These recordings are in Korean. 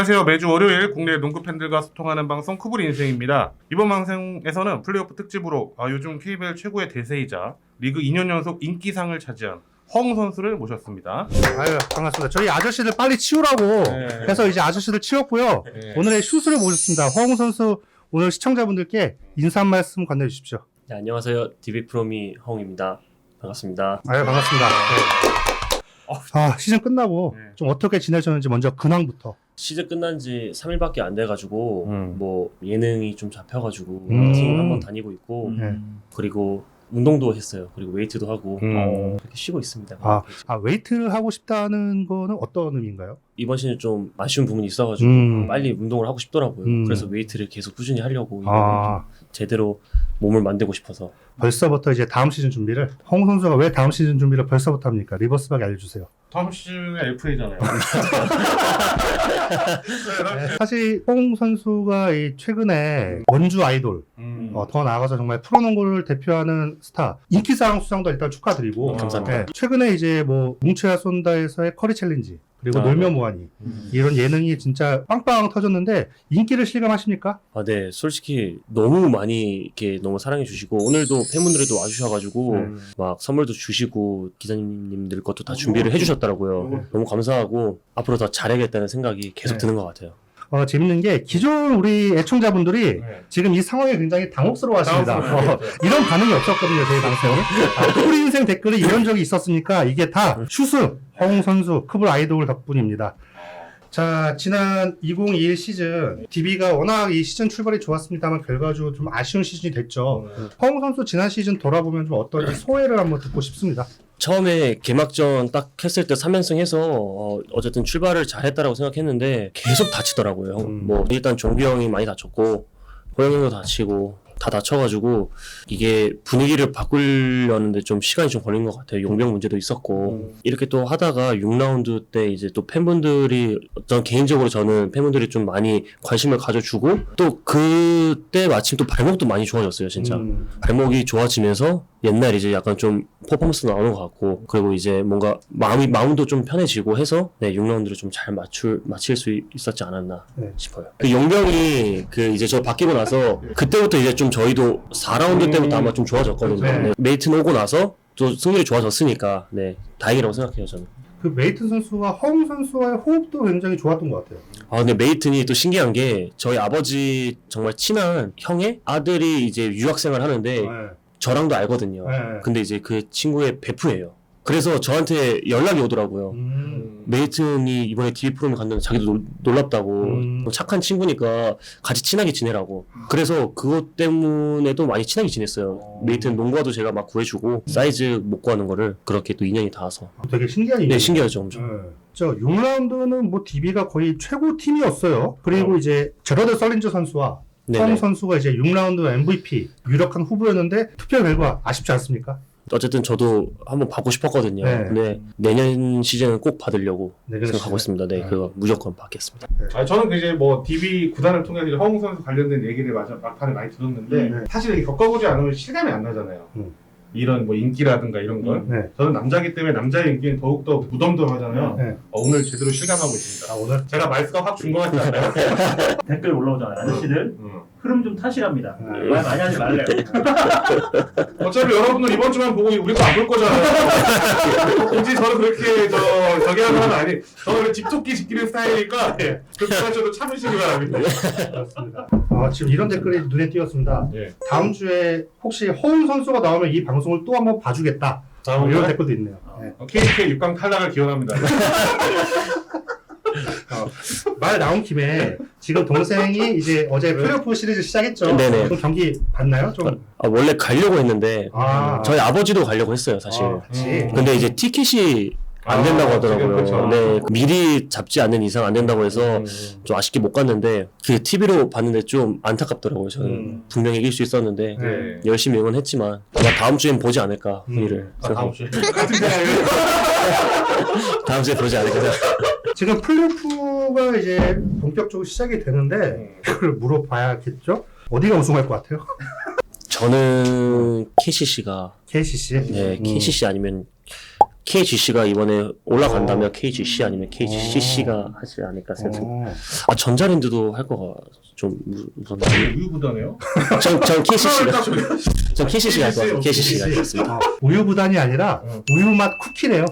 안녕하세요. 매주 월요일 국내 농구 팬들과 소통하는 방송 쿠블 인생입니다. 이번 방송에서는 플레이오프 특집으로 아, 요즘 KBL 최고의 대세이자 리그 2년 연속 인기상을 차지한 허웅 선수를 모셨습니다. 아유 반갑습니다. 저희 아저씨들 빨리 치우라고 네. 해서 이제 아저씨들 치웠고요. 네. 오늘의 슈스를 모셨습니다. 허웅 선수 오늘 시청자분들께 인사 한 말씀 건네주십시오 네, 안녕하세요. DB 프로미 허웅입니다. 반갑습니다. 아유 반갑습니다. 네. 아 시즌 끝나고 네. 좀 어떻게 지내셨는지 먼저 근황부터. 시즌 끝난 지 3일밖에 안 돼가지고 음. 뭐 예능이 좀 잡혀가지고 음. 팀 한번 다니고 있고 네. 그리고 운동도 했어요. 그리고 웨이트도 하고 음. 어, 그렇게 쉬고 있습니다. 아, 아 웨이트를 하고 싶다는 거는 어떤 의미인가요? 이번 시즌 좀 아쉬운 부분이 있어가지고 음. 빨리 운동을 하고 싶더라고요. 음. 그래서 웨이트를 계속 꾸준히 하려고 아좀 제대로 몸을 만들고 싶어서 벌써부터 이제 다음 시즌 준비를 허웅 선수가 왜 다음 시즌 준비를 벌써부터 합니까? 리버스박에 알려주세요. 다음 시즌에 FA잖아요. 네, 사실 허웅 선수가 이 최근에 원주 아이돌 음. 어, 더 나아가서 정말 프로농구를 대표하는 스타 인기상 수상도 일단 축하드리고 어, 감사합니다. 네, 최근에 이제 뭐 뭉쳐야 쏜다에서의 커리 챌린지 그리고 아, 놀면 네. 뭐하니 음. 이런 예능이 진짜 빵빵 터졌는데 인기를 실감하십니까? 아, 네. 솔직히 너무 많이 이렇게 너무 사랑해 주시고 오늘도 팬분들도 와주셔가지고 음. 막 선물도 주시고 기자님들 것도 다 준비를 해주셨 더라고요. 너무 감사하고 앞으로 더 잘해야겠다는 생각이 계속 네. 드는 것 같아요. 어, 재밌는 게 기존 우리 애청자분들이 네. 지금 이 상황에 굉장히 당혹스러워하십니다. 어, 이런 반응이 없었거든요 저희 방송에. 아, 우리 인생 댓글에 이런 적이 있었으니까 이게 다 슈스 허웅 선수 크블 아이돌 덕분입니다. 자, 지난 2021 시즌 DB가 워낙 이 시즌 출발이 좋았습니다만 결과적으로 좀 아쉬운 시즌이 됐죠. 허웅 선수 지난 시즌 돌아보면 좀 어떤지 소회를 한번 듣고 싶습니다. 처음에 개막전 딱 했을 때 3연승 해서 어, 어쨌든 출발을 잘 했다라고 생각했는데 계속 다치더라고요. 음. 뭐 일단 종규 형이 많이 다쳤고 호영 형도 다치고 다 다쳐가지고 이게 분위기를 바꾸려는데 좀 시간이 좀 걸린 것 같아요. 용병 문제도 있었고 이렇게 또 하다가 6라운드 때 이제 또 팬분들이 어떤 개인적으로 저는 팬분들이 좀 많이 관심을 가져주고 또 그때 마침 또 발목도 많이 좋아졌어요. 진짜 음. 발목이 좋아지면서 옛날 이제 약간 좀 퍼포먼스 나오는 것 같고 그리고 이제 뭔가 마음이 마음도 좀 편해지고 해서 네 6라운드를 좀 잘 맞출 맞힐 수 있었지 않았나 네. 싶어요. 그 용병이 그 이제 저 바뀌고 나서 그때부터 이제 좀 저희도 4라운드 때부터 아마 좀 좋아졌거든요. 네. 네, 메이튼 오고 나서 또 승률이 좋아졌으니까 네 다행이라고 생각해요 저는. 그 메이튼 선수와 허웅 선수와의 호흡도 굉장히 좋았던 것 같아요. 아 근데 메이튼이 또 신기한 게 저희 아버지 정말 친한 형의 아들이 이제 유학생을 하는데 네. 저랑도 알거든요. 네. 근데 이제 그 친구의 베프예요. 그래서 저한테 연락이 오더라고요. 음. 메이튼이 이번에 디비 프로그램 갔는데 자기도 놀, 놀랍다고 음. 뭐 착한 친구니까 같이 친하게 지내라고 그래서 그것 때문에도 많이 친하게 지냈어요 어. 메이튼 농구화도 제가 막 구해주고 사이즈 못 구하는 거를 그렇게 또 인연이 닿아서 되게 신기한 네. 신기하죠 엄청 네. 저 6라운드는 뭐 DB가 거의 최고 팀이었어요. 그리고 어. 이제 제러드 썰린즈 선수와 허웅 선수가 이제 6라운드 MVP 유력한 후보였는데 투표 결과 아쉽지 않습니까? 어쨌든 저도 한번 받고 싶었거든요 네. 근데 내년 시즌은 꼭 받으려고 네, 그렇죠. 생각하고 있습니다 네 네. 그거 무조건 받겠습니다 아, 저는 이제 뭐 DB 구단을 통해서 이제 허웅 선수 관련된 얘기를 마저 막판에 많이 들었는데 음, 네. 사실 겪어보지 않으면 실감이 안 나잖아요. 음. 이런 뭐 인기라든가 이런 걸. 네. 저는 남자기 때문에 남자의 인기는 더욱더 무덤덤하잖아요. 네. 어, 오늘 제대로 실감하고 있습니다. 아, 오늘 제가 말수가 확 준 것 같지 않아요? 댓글 올라오잖아요. 아저씨들 음. 흐름 좀 타시랍니다. 네. 말 많이 하지 말래요. 어차피 여러분들 이번 주만 보고 우리 거안볼 거잖아요. 굳이 저는 그렇게 저 저기 하는 건 아니. 저는 원래 집토끼 지키는 스타일이니까 예. 그렇게만 저도 참으시기 바랍니다. 그렇습니다. 아, 지금 이런 댓글이 눈에 띄었습니다. 예. 다음 주에 혹시 허웅 선수가 나오면 이 방송을 또 한번 봐주겠다. 뭐 이런 댓글도 있네요. 네. KK 6강 탈락을 기원합니다. 말 나온 김에 지금 동생이 이제 어제 플레이오프 시리즈 시작했죠. 네네. 그 경기 봤나요? 좀. 아, 원래 가려고 했는데 아, 저희 아버지도 가려고 했어요 사실 아, 같이. 음. 근데 이제 티켓이 안 아, 된다고 하더라고요. 그렇죠. 네, 미리 잡지 않는 이상 안 된다고 해서 음. 좀 아쉽게 못 갔는데 그 TV로 봤는데 좀 안타깝더라고요. 저는 음. 분명히 이길 수 있었는데 네. 열심히 응원했지만 아마 다음 주엔 보지 않을까 음. 흥미를 아, 다음 주에 생각이에요. 다음 주에 보지 않을까. 지금 플레이오프가 이제 본격적으로 시작이 되는데 그걸 물어봐야겠죠? 어디가 우승할 것 같아요? 저는 KCC가 KCC. 네 음. KCC 아니면 KGC가 이번에 올라간다면 어. KGC 아니면 KGCC가 하지 않을까 생각합니다. 어. 아 전자랜드도 할 거가 좀 무섭네요. 우유부단해요? 전, 전 KCC가 딱 저기- 전 KCC가 할것 같아요. KCC가 할 것 같습니다. 어, 우유 부단이 아니라 어. 우유 맛 쿠키래요.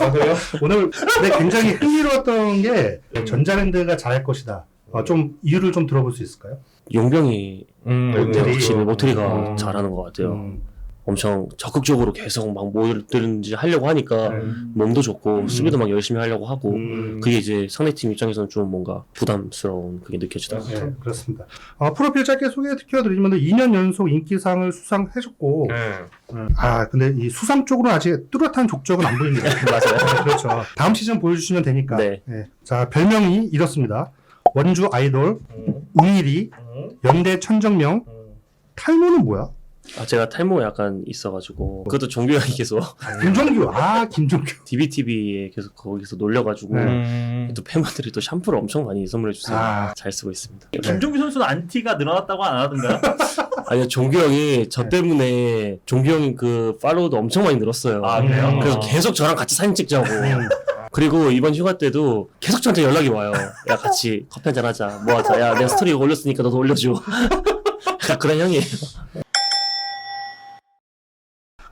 아 그래요? 오늘 근데 굉장히 흥미로웠던 게 전자랜드가 잘할 것이다. 어, 좀 이유를 좀 들어볼 수 있을까요? 용병이 음, 모텔이. 확실히 모토리가 음. 잘하는 것 같아요. 음, 엄청 적극적으로 계속 막 뭐든지 하려고 하니까 네. 몸도 좋고 음. 수비도 막 열심히 하려고 하고 음, 그게 이제 상대팀 입장에서는 좀 뭔가 부담스러운 그게 느껴지더라고요. 네, 그렇습니다. 어, 프로필 짧게 소개해드리면 2년 연속 인기상을 수상해줬고, 네. 음, 아 근데 이 수상 쪽으로는 아직 뚜렷한 족적은 안 보입니다. 맞아요. 네, 그렇죠. 다음 시즌 보여주시면 되니까. 네. 자 별명이 이렇습니다. 원주 아이돌, 음, 웅일이, 음, 연대 천정명, 음. 탈모는 뭐야? 아 제가 탈모 약간 있어가지고 그것도 종규 형이 계속 김종규, 아 김종규. DBTV에 계속 거기서 놀려가지고 네. 음. 또 팬분들이 또 샴푸를 엄청 많이 선물해 주세요. 아. 잘 쓰고 있습니다. 김종규 선수는 안티가 늘어났다고 안 하던가요? 아니요 종규 형이 저 네. 때문에 종규 형이 그 팔로우도 엄청 많이 늘었어요. 아, 그래요? 그래서 어. 계속 저랑 같이 사진 찍자고. 음, 그리고 이번 휴가 때도 계속 저한테 연락이 와요. 야 같이 커피 한잔 하자. 뭐 하자. 야 내가 스토리 이거 올렸으니까 너도 올려줘. 약간 그런 형이에요.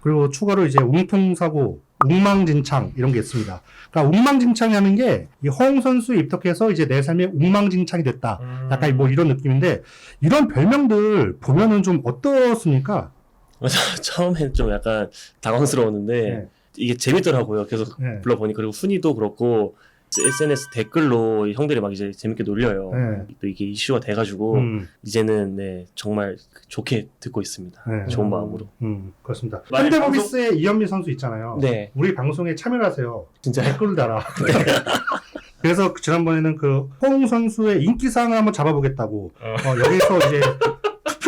그리고 추가로 이제 웅통사고, 웅망진창 이런 게 있습니다. 그러니까 웅망진창이라는 게 이 허웅 선수 입덕해서 이제 내 삶에 웅망진창이 됐다. 음. 약간 뭐 이런 느낌인데 이런 별명들 보면은 좀 어떻습니까? 처음엔 좀 약간 당황스러웠는데 네. 이게 재밌더라고요. 계속 네. 불러보니 그리고 훈이도 그렇고 SNS 댓글로 형들이 막 이제 재밌게 놀려요. 네. 또 이게 이슈가 돼가지고 음, 이제는 네 정말 좋게 듣고 있습니다. 네. 좋은 마음으로. 음, 그렇습니다. 현대모비스의 이현미 선수 있잖아요. 네, 우리 방송에 참여를 하세요. 진짜 댓글을 달아. 그래서 지난번에는 그 허웅 선수의 인기상을 한번 잡아보겠다고 어. 어, 여기서 이제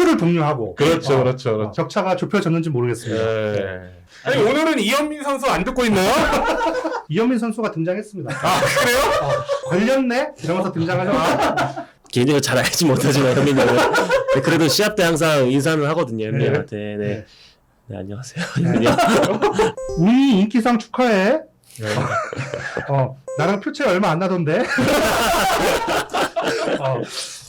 투표를 독려하고 그렇죠, 어, 그렇죠, 어, 그렇죠. 격차가 좁혀졌는지 모르겠습니다. 네. 아니 오늘은 이현민 선수 안 듣고 있나요? 이현민 선수가 등장했습니다. 아 그래요? 어, 걸렸네? 이러면서 등장하죠. 개인적으로 잘 알지 못하지만 현민 형은 네, 그래도 시합 때 항상 인사는 하거든요. 현민 형한테. 네. 네. 네. 안녕하세요. 현민 형. 운이 인기상 축하해. 네. 어, 나랑 표체 얼마 안 나던데. 어,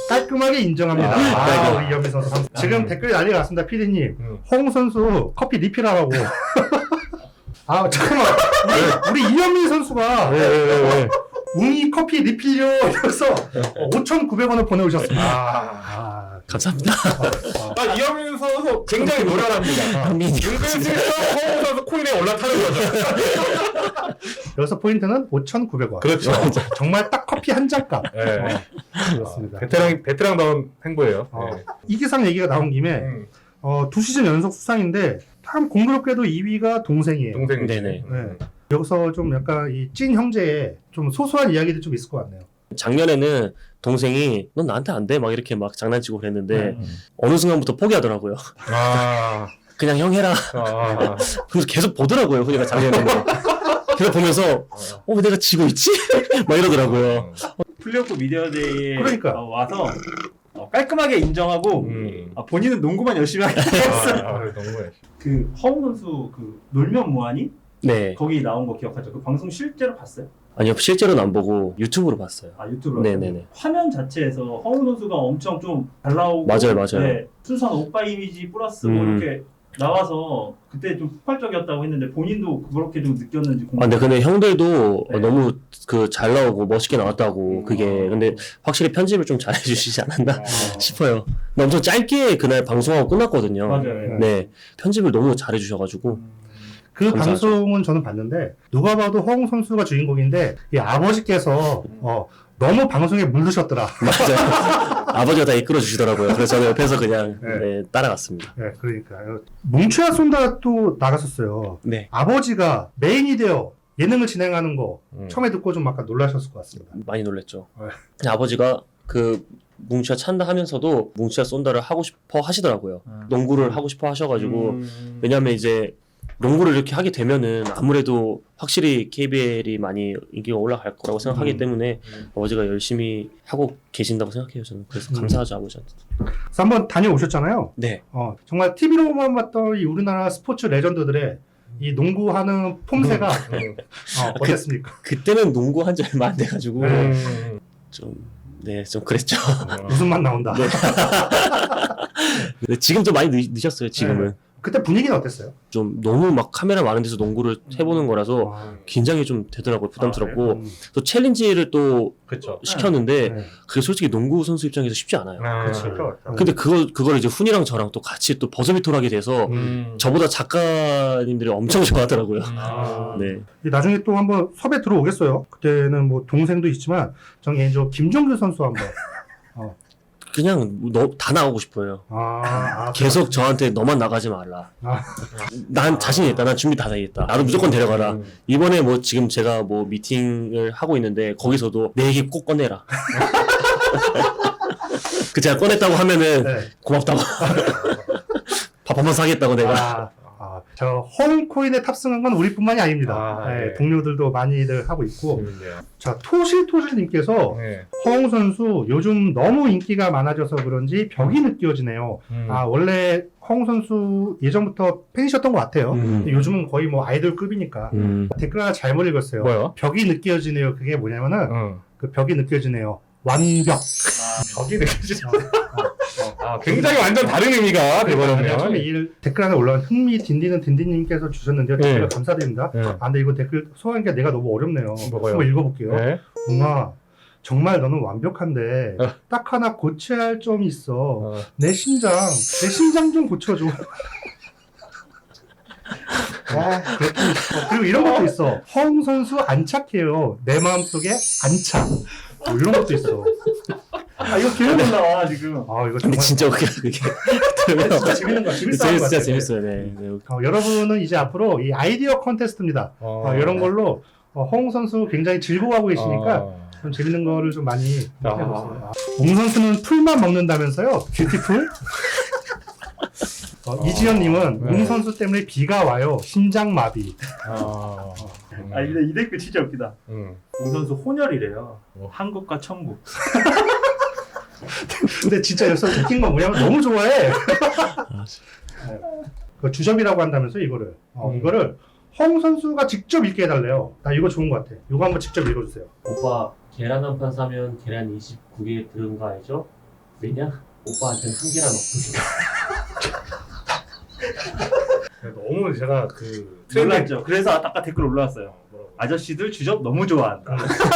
깔끔하게 인정합니다. 아, 아, 네. 우리 이현민 선수. 감- 지금 댓글이 난리가 났습니다, 피디님. 음. 허웅 선수 커피 리필하라고. 아, 잠깐만. 우리, 우리 이현민 선수가 왜, 왜, 왜, 왜? 웅이 커피 리필요 이래서 5,900원을 보내오셨습니다. 아, 감사합니다. 아, 아 이현민 선수 굉장히 노련합니다. 현민이. 은근슬쩍 허웅 선수 코인에 올라타는 거죠. 여기서 포인트는 5,900원. 그렇죠. 정말 딱 커피 한 잔값. 네. 어, 그렇습니다. 베테랑 베테랑다운 행보예요. 어, 네. 이기상 얘기가 나온 김에 음, 어, 두 시즌 연속 수상인데 참 공교롭게도 2위가 동생이에요. 동생. 네네. 네. 여기서 좀 약간 이 찐 형제의 좀 소소한 이야기도 좀 있을 것 같네요. 작년에는 동생이 넌 나한테 안 돼 막 이렇게 막 장난치고 그랬는데 음. 어느 순간부터 포기하더라고요. 아, 그냥 형 해라. 아, 그래서 계속 보더라고요. 훈이가 작년에는. 계속 보면서 어 왜 내가 지고 있지? 막 이러더라고요. 플레이오프 미디어데이에 그러니까. 어, 와서 어, 깔끔하게 인정하고 음. 아, 본인은 농구만 열심히 하긴 했어. 아, 아, 너무해. 그 허웅 선수 그 놀면 뭐하니? 네. 거기 나온 거 기억하죠? 그 방송 실제로 봤어요? 아니요 실제로는 안 보고 유튜브로 봤어요. 아 유튜브로 네네네. 화면 자체에서 허웅 선수가 엄청 좀 잘 나오고 맞아요, 맞아요. 네, 순수한 오빠 이미지 플러스 뭐 음. 이렇게 나와서 그때 좀 폭발적이었다고 했는데 본인도 그렇게 좀 느꼈는지 아, 근데 근데 형들도 네. 너무 그 잘 나오고 멋있게 나왔다고 음. 그게 근데 확실히 편집을 좀 잘 해주시지 않았나 어. 싶어요. 근데 엄청 짧게 그날 방송하고 끝났거든요. 맞아요. 네 편집을 너무 잘 해주셔가지고 그 감사하죠. 방송은 저는 봤는데 누가 봐도 허웅 선수가 주인공인데 이 아버지께서 어, 너무 방송에 물드셨더라. 맞아요. 아버지가 다 이끌어 주시더라고요. 그래서 저는 옆에서 그냥 네. 네, 따라갔습니다. 네, 그러니까 뭉쳐야 쏜다 또 나갔었어요. 네 아버지가 메인이 되어 예능을 진행하는 거 음. 처음에 듣고 좀 약간 놀라셨을 것 같습니다. 많이 놀랬죠. 네. 아버지가 그 뭉치야 찬다 하면서도 뭉치야 쏜다를 하고 싶어 하시더라고요. 음. 농구를 하고 싶어 하셔가지고 음. 왜냐하면 이제 농구를 이렇게 하게 되면은 아무래도 확실히 KBL이 많이 인기가 올라갈 거라고 생각하기 음. 때문에 음. 아버지가 열심히 하고 계신다고 생각해요 저는 그래서 음. 감사하죠 아버지한테 그래서 한번 다녀오셨잖아요. 네 어, 정말 TV로만 봤던 이 우리나라 스포츠 레전드들의 이 농구하는 폼새가 음. 어, 어땠습니까? 그때는 농구 한 지 얼마 안 돼가지고 음. 좀 네, 좀 그랬죠. 무슨 맛 나온다. 네. 근데 지금 좀 많이 늦, 늦었어요. 지금은 그때 분위기는 어땠어요? 좀 너무 막 카메라 많은 데서 농구를 해보는 거라서 아, 긴장이 좀 되더라고요. 부담스럽고 음, 또 챌린지를 또 그렇죠. 시켰는데 네. 그게 솔직히 농구 선수 입장에서 쉽지 않아요. 그렇죠. 근데 그거 그걸 이제 훈이랑 저랑 또 같이 또 버저비토하게 돼서 음. 저보다 작가님들이 엄청 좋아하더라고요. 아. 네. 이 나중에 또 한번 섭외 들어오겠어요. 그때는 뭐 동생도 있지만 전 개인적으로 김종규 선수 한번. 그냥 너 다 나가고 싶어요. 아, 아, 계속 저한테 너만 나가지 말라. 아. 난 자신 있다. 난 준비 다 되겠다. 나도 무조건 데려가라. 음. 이번에 뭐 지금 제가 뭐 미팅을 하고 있는데 거기서도 내 얘기 꼭 꺼내라. 그 제가 꺼냈다고 하면은 네. 고맙다고. 밥 한 번 사겠다고 내가. 아, 아, 저 홈코인에 탑승한 건 우리뿐만이 아닙니다. 아, 네, 네. 동료들도 많이들 하고 있고. 재밌네요. 자, 토실토실님께서 네. 허웅 선수 요즘 너무 인기가 많아져서 그런지 벽이 느껴지네요. 음. 아, 원래 허웅 선수 예전부터 팬이셨던 것 같아요. 음. 요즘은 거의 뭐 아이돌급이니까. 음. 댓글 하나 잘못 읽었어요. 뭐요? 벽이 느껴지네요. 그게 뭐냐면은 응. 그 벽이 느껴지네요. 완벽. 벽이 느껴지죠. 어, 아, 굉장히 완전 다른 의미가 처음에 돼버렸네요. 이 댓글 안에 올라온 흥미 딘디는 딘디님께서 주셨는데요. 댓글 네. 감사드립니다. 네. 아, 근데 이거 댓글 소화하기가 내가 너무 어렵네요. 뭐가요? 한번 읽어볼게요. 네. 웅아, 정말 너는 완벽한데 어. 딱 하나 고쳐야 할 점이 있어. 어. 내 심장, 내 심장 좀 고쳐줘. 아, 그렇군. 어, 그리고 이런 것도 있어. 허웅 선수 안 착해요. 내 마음속에 안 착. 뭐 이런 것도 있어. 아 이거 기억이 안 나와 지금. 아, 이거 근데 정말 진짜 그게 그게 진짜 재밌는 거야. 재밌어. 재밌, 진짜 재밌어요. 네. 네. 어, 여러분은 이제 앞으로 이 아이디어 컨테스트입니다. 어. 어, 이런 걸로 어, 허웅 선수 굉장히 즐거워하고 계시니까 어. 좀 재밌는 거를 좀 많이 아. 해보세요. 옹 선수는 풀만 먹는다면서요? 뷰티풀? 어, 이지현님은 네. 옹 선수 때문에 비가 와요. 심장마비. 아. 음. 아 근데 이 댓글 진짜 웃기다. 음. 웅 선수 혼혈이래요. 어. 한국과 천국. 근데 진짜 여기서 웃긴 건 뭐냐면 너무 좋아해. 네. 그 주접이라고 한다면서 이거를. 어, 음. 이거를 허웅 선수가 직접 읽게 해달래요. 나 이거 좋은 것 같아. 이거 한번 직접 읽어주세요. 오빠 계란 한 판 사면 계란 29개 들은 거 알죠? 왜냐? 오빠한테는 한 계란 없으니까 너무 제가 그 트렌드 놀랐죠. 그래서 아까 댓글 올라왔어요. 아저씨들 주접 너무 좋아한다.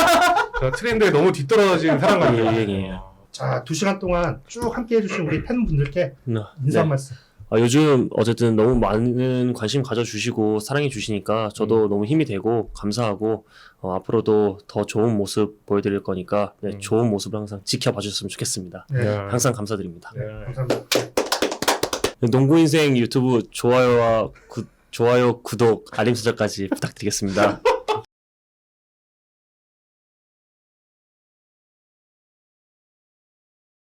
저 트렌드에 너무 뒤떨어진 사람 같아요. 자, 두 시간 동안 쭉 함께 해주신 우리 팬분들께 네. 인사 한 네. 말씀. 아, 요즘 어쨌든 너무 많은 관심 가져주시고 사랑해 주시니까 저도 너무 힘이 되고 감사하고 어, 앞으로도 더 좋은 모습 보여드릴 거니까 네, 음. 좋은 모습을 항상 지켜봐 주셨으면 좋겠습니다. 네. 항상 감사드립니다. 네. 감사합니다. 농구 인생 유튜브 좋아요와 구, 좋아요, 구독, 알림 설정까지 부탁드리겠습니다.